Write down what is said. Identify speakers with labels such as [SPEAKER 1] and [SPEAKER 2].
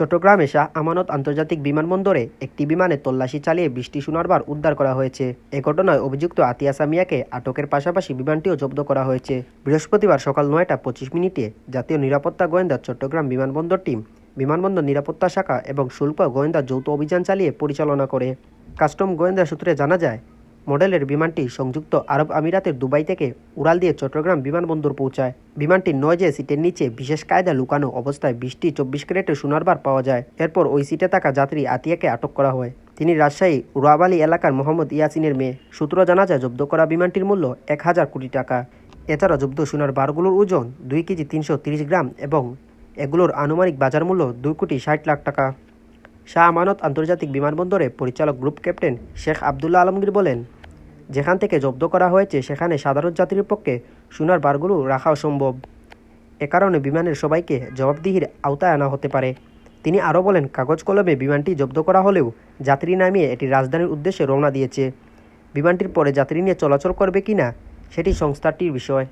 [SPEAKER 1] চট্টগ্রামে শাহ আমানত আন্তর্জাতিক বিমানবন্দরে একটি বিমানে তল্লাশি চালিয়ে বৃষ্টি সোনারবার উদ্ধার করা হয়েছে। এ ঘটনায় অভিযুক্ত আতিয়া সামিয়াকে আটকের পাশাপাশি বিমানটিও জব্দ করা হয়েছে। বৃহস্পতিবার সকাল নয়টা পঁচিশ মিনিটে জাতীয় নিরাপত্তা গোয়েন্দা চট্টগ্রাম বিমানবন্দর টিম বিমানবন্দর নিরাপত্তা শাখা এবং শুল্ক গোয়েন্দা যৌথ অভিযান চালিয়ে পরিচালনা করে। কাস্টম গোয়েন্দা সূত্রে জানা যায় মডেলের বিমানটি সংযুক্ত আরব আমিরাতের দুবাই থেকে উড়াল দিয়ে চট্টগ্রাম বিমানবন্দর পৌঁছায়। বিমানটির নয় যে সিটের নিচে বিশেষ কায়দা লুকানো অবস্থায় বিশটি চব্বিশ ক্যারেটের সোনারবার পাওয়া যায়। এরপর ওই সিটে থাকা যাত্রী আতিয়াকে আটক করা হয়। তিনি রাজশাহী উড়াবালি এলাকার মোহাম্মদ ইয়াসিনের মেয়ে। সূত্র জানা যায়, জব্দ করা বিমানটির মূল্য এক হাজার কোটি টাকা। এছাড়া জব্দ সোনার বারগুলোর ওজন দুই কেজি তিনশো তিরিশ গ্রাম এবং এগুলোর আনুমানিক বাজার মূল্য দুই কোটি ষাট লাখ টাকা। শাহ আমানত আন্তর্জাতিক বিমানবন্দরে পরিচালক গ্রুপ ক্যাপ্টেন শেখ আবদুল্লাহ আলমগীর বলেন যেখান থেকে জব্দ করা হয়েছে, সেখানে সাধারণ যাত্রীর পক্ষে সোনার বারগুলো রাখা অসম্ভব এ কারণে বিমানের সবাইকে জবাবদিহির আওতায় আনা হতে পারে। তিনি আরও বলেন, কাগজ কলমে বিমানটি জব্দ করা হলেও যাত্রী নামিয়ে এটি রাজধানীর উদ্দেশ্যে রওনা দিয়েছে। বিমানটির পরে যাত্রী নিয়ে চলাচল করবে কি না সেটি সংস্থাটির বিষয়।